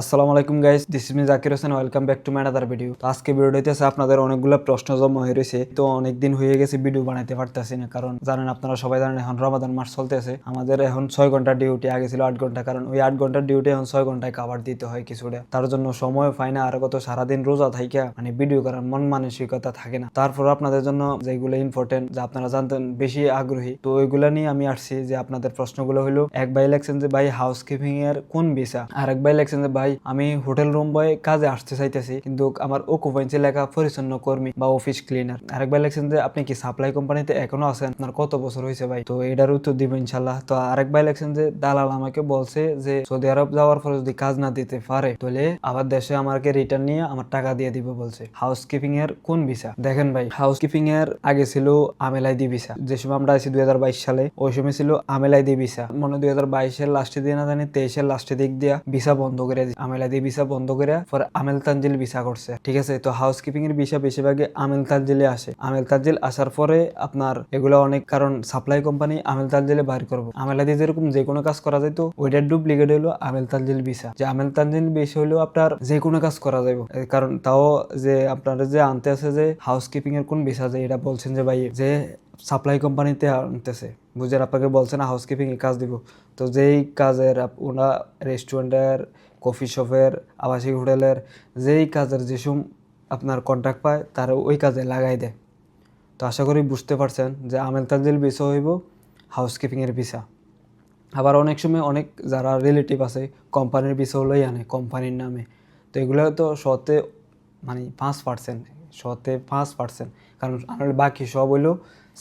আসসালামু আলাইকুম guys this is me Zakir Hossain welcome back to my other video তো আজকে ভিডিওতে আছে আপনাদের অনেকগুলো প্রশ্ন জমা হয়ে রয়েছে। তো অনেক দিন হয়ে গেছে ভিডিও বানাইতে পারতেছি না, কারণ জানেন আপনারা সবাই জানেন এখন রমাদান মাস চলতেছে। আমাদের এখন ছয় ঘণ্টা ডিউটি আগে ছিল আট ঘণ্টা, কারণ ওই আট ঘণ্টার ডিউটি এখন ছয় ঘন্টায় কাভার দিতে হয় কিছুটা। তার জন্য সময় পাই না, আর কত সারাদিন রোজা থাইকা মানে ভিডিও করার মন মানসিকতা থাকে না। তারপর আপনাদের জন্য যেগুলো ইম্পর্টেন্ট যে আপনারা জানতেন বেশি আগ্রহী, তো ওইগুলা নিয়ে আমি আসছি যে আপনাদের প্রশ্নগুলো হলো এক ভাই লেখছেন যে, ভাই হাউস কিপিং এর কোন ভিসা আর এক ভাই লেখছেন যে, ভাই আমি হোটেল রুম বয় কাজে আসতে চাইতেছি, কিন্তু আমার ওকুপেন্সি লেখা পরিচ্ছন্ন কর্মী বা অফিস ক্লিনার আরেক ভাই লেখছেন যে, আপনি কি সাপ্লাই কোম্পানিতে এখনও আছেন? আপনার কত বছর হয়েছে ভাই? তো এটার উত্তর দিব ইনশাল্লাহ তো আরেক ভাই লেখছেন যে, দালাল আমাকে বলছে যে, সৌদি আরব যাওয়ার পরে যদি কাজ না দিতে পারে, তাহলে আবার দেশে আমাকে রিটার্ন নিয়ে আমার টাকা দিয়ে দিবে, বলছে। হাউস কিপিং এর কোন ভিসা দেখেন ভাই হাউস কিপিং এর আগে ছিল আমেলাইদি ভিসা যে সময় আমরা আছি দুই হাজার বাইশ সালে, ওই সময় ছিল আমেলাইদি ভিসা মনে দুই হাজার বাইশের লাস্টে দিয়ে না জানি, তেইশের লাস্টে দিক দিয়া ভিসা বন্ধ করে দিছে আমেলাইদি ভিসা বন্ধ করে পরে আমেল তানজিল ভিসা করছে। ঠিক আছে? তো হাউস কিপিং এর ভিসা বেশিরভাগই আমেল তানজিলে আসে। আমেল তানজিল আসার পরে আপনার এগুলো অনেক, কারণ সাপ্লাই কোম্পানি আমেল তানজিলে বাইর করব। আমেলাদি যেরকম যে কোনো কাজ করা যাইতো ওইটার ডুপ্লিকেট হলো আমেল তানজিল ভিসা। যে আমেল তানজিল বেশি হলেও আপনার যে কোনো কাজ করা যাইব। কারণ তাও যে আপনার যে আনতে আছে যে হাউস কিপিং এর কোন ভিসা যে, এটা বলছেন যে ভাই, যে সাপ্লাই কোম্পানিতে আনতেছে। বুঝেন আপনাকে বলছেন হাউস কিপিং এ কাজ দিব। তো যেই কাজের ওনা রেস্টুরেন্টের কফি শপের আবাসিক হোটেলের, যেই কাজের যেসব আপনার কন্ট্যাক্ট পায়, তার ওই কাজে লাগাই দেয়। তো আশা করি বুঝতে পারছেন যে আমেল তাজিল ভিসা হইব হাউসকিপিংয়ের ভিসা। আবার অনেক সময় অনেক যারা রিলেটিভ আছে কোম্পানির ভিসা হলেই আনে কোম্পানির নামে। তো এগুলো তো শতে মানে পাঁচ পার্সেন্ট শতে পাঁচ পার্সেন্ট কারণ বাকি সব হইল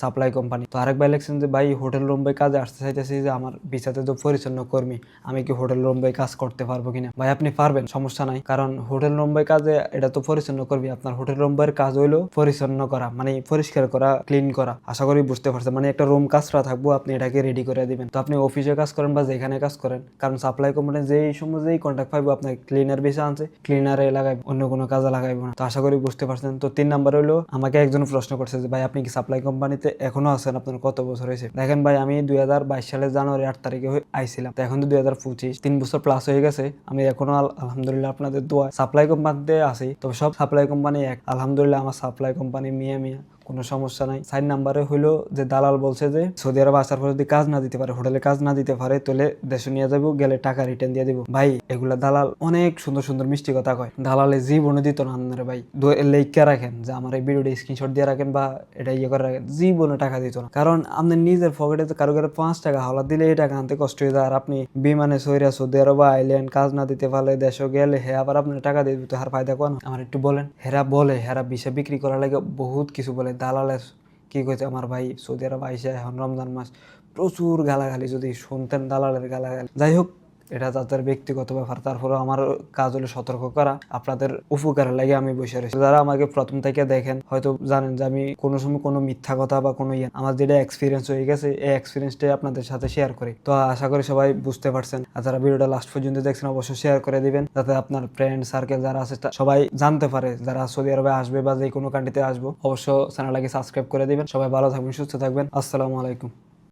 সাপ্লাই কোম্পানি তো আরেক ভাই লেখছেন যে, ভাই হোটেল রুম বাই কাজে আসতে চাইতেছি যে, আমার ভিসাতে তো পরিচ্ছন্ন কর্মী, আমি কি হোটেল রুম বাই কাজ করতে পারব কিনা? ভাই, আপনি পারবেন, সমস্যা নাই। কারণ হোটেল রুম বাই কাজে এটা তো পরিচ্ছন্ন করবি আপনার হোটেল রুম বাইয়ের কাজ হইল পরিচ্ছন্ন করা মানে পরিষ্কার করা ক্লিন করা। আশা করি বুঝতে পারছেন মানে একটা রুম কাজটা থাকব, আপনি এটাকে রেডি করে দিবেন। তো আপনি অফিসে কাজ করেন বা যেখানে কাজ করেন, কারণ সাপ্লাই কোম্পানি যেই সময় যেই কন্ট্যাক্ট পাইবো, আপনার ক্লিনার বেশি আনছে ক্লিনারে লাগাইবো, অন্য কোনো কাজে লাগাইবো না। তো আশা করি বুঝতে পারছেন। তো তিন নাম্বার হইল, আমাকে একজন প্রশ্ন করছে যে, ভাই, আপনি কি সাপ্লাই কোম্পানিতে এখনও আছেন আপনার কত বছর হয়েছে? দেখেন ভাই, আমি দুই হাজার বাইশ সালের জানুয়ারি আট তারিখে আইছিলাম। এখন তো দুই হাজার পঁচিশ, তিন বছর প্লাস হয়ে গেছে। আমি এখনও আলহামদুলিল্লাহ আপনাদের দোয়া সাপ্লাই কোম্পানিতে আছি। তবে সব সাপ্লাই কোম্পানি এক। আলহামদুলিল্লাহ, আমার সাপ্লাই কোম্পানি মিয়া মিয়া। কোনো সমস্যা নাই। সাইড নাম্বারে হইল যে দালাল বলছে যে, সৌদি আরব আসার পর যদি কাজ না দিতে পারে, হোটেলে কাজ না দিতে পারে, তাহলে দেশে নিয়ে যাব, গেলে টাকা রিটার্ন দিয়ে দিব। ভাই, এগুলা দালাল অনেক সুন্দর সুন্দর মিষ্টি কথা কয়। দালালে জীবনে দিত না আপনারা ভাই। লেখা রাখেন, যে আমার এই ভিডিওটা স্ক্রিনশট দিয়ে রাখেন বা এটা ইয়ে করে রাখেন, জীবনে টাকা দিত না। কারণ আপনি নিজের পকেটে কারও কারও পাঁচ টাকা হাওলা দিলে এই টাকা আনতে কষ্ট হয়ে যায় আর আপনি বিমানে সৈরা সৌদি আরব আইলেন কাজ না দিতে পারলে দেশে গেলে, হে আবার আপনি টাকা দিয়ে দিতে হার ফায়দা কোন আমার একটু বলেন। হেরা বলে, হেরা বিষে বিক্রি করার লাগে বহুত কিছু বলে। দালালের কি কইছে? আমার ভাই সৌদি আরব আইসা এখন রমজান মাস, প্রচুর গালাগালি, যদি শুনতেন দালালের গালাগালি। যাই হোক এটা তাদের ব্যক্তিগত ব্যাপার তারপরে আমার কাজ হলো সতর্ক করা, আপনাদের উপকারের লাগে আমি বসে রয়েছি। যারা আমাকে প্রথম থেকে দেখেন, হয়তো জানেন যে আমি কোনো সময় কোনো মিথ্যা কথা বা কোনো ইয়ে আমার যেটা এক্সপিরিয়েন্স হয়ে গেছে, এই এক্সপিরিয়েন্সটাই আপনাদের সাথে শেয়ার করি। তো আশা করি সবাই বুঝতে পারছেন। আর যারা ভিডিওটা লাস্ট পর্যন্ত দেখছেন, অবশ্যই শেয়ার করে দিবেন, যাতে আপনার ফ্রেন্ড সার্কেল যারা আছে সবাই জানতে পারে যারা সৌদি আরবে আসবে বা যে কোনো কান্ট্রিতে আসব। অবশ্য চ্যানেলটাকে সাবস্ক্রাইব করে দিবেন। সবাই ভালো থাকবেন, সুস্থ থাকবেন। আসসালামু আলাইকুম।